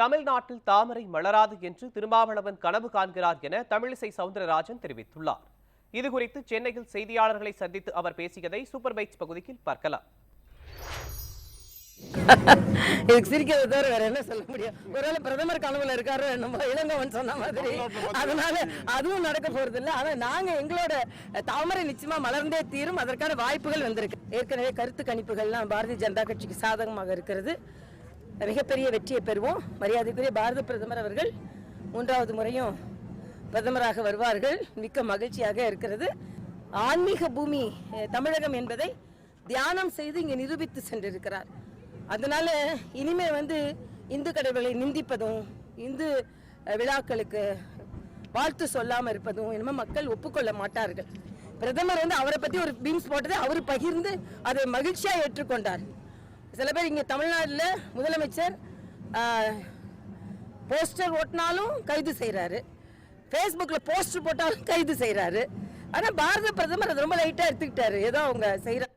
தமிழ்நாட்டில் தாமரை மலராது என்று திருமாவளவன் கனவு காண்கிறார் என தமிழிசை சவுந்தரராஜன் தெரிவித்துள்ளார். இதுகுறித்து சென்னையில் செய்தியாளர்களை சந்தித்து அவர் பேசியதை சூப்பர் பைட்ஸ் பகுதியில் பார்க்கலாம். இதுக்கு சிரிக்கிறத தவிர வேற என்ன சொல்ல முடியும்? ஒருவேளை பிரதமர் கனவுல இருக்காரு நம்ம இளங்கவன் சொன்ன மாதிரி. அதனால அதுவும் நடக்க போறது இல்லை. ஆனா நாங்க எங்களோட தாமரை நிச்சயமா மலர்ந்தே தீரும். அதற்கான வாய்ப்புகள் வந்திருக்கு. ஏற்கனவே கருத்து கணிப்புகள்லாம் பாரதிய ஜனதா கட்சிக்கு சாதகமாக இருக்கிறது. மிகப்பெரிய வெற்றியை பெறுவோம். மரியாதைக்குரிய பாரத பிரதமர் அவர்கள் மூன்றாவது முறையும் பிரதமராக வருவார்கள். மிக்க மகிழ்ச்சியாக இருக்கிறது. ஆன்மீக பூமி தமிழகம் என்பதை தியானம் செய்து இங்கே நிரூபித்து சென்றிருக்கிறார். அதனால இனிமே வந்து இந்து கடவுளை நிந்திப்பதும் இந்து விழாக்களுக்கு வாழ்த்து சொல்லாமல் இருப்பதும் இனிமே மக்கள் ஒப்புக்கொள்ள மாட்டார்கள். பிரதமர் வந்து அவரை பத்தி ஒரு பீம்ஸ் போட்டதை அவர் பகிர்ந்து அதை மகிழ்ச்சியா ஏற்றுக்கொண்டார். சில பேர் இங்கே தமிழ்நாட்டில் முதலமைச்சர் போஸ்டர் ஓட்டினாலும் கைது செய்கிறாரு ஃபேஸ்புக்கில் போஸ்டர் போட்டாலும் கைது செய்கிறாரு ஆனால் பாரத பிரதமர் அது ரொம்ப லைட்டாக எடுத்துக்கிட்டாரு. ஏதோ அவங்க செய்கிறாங்க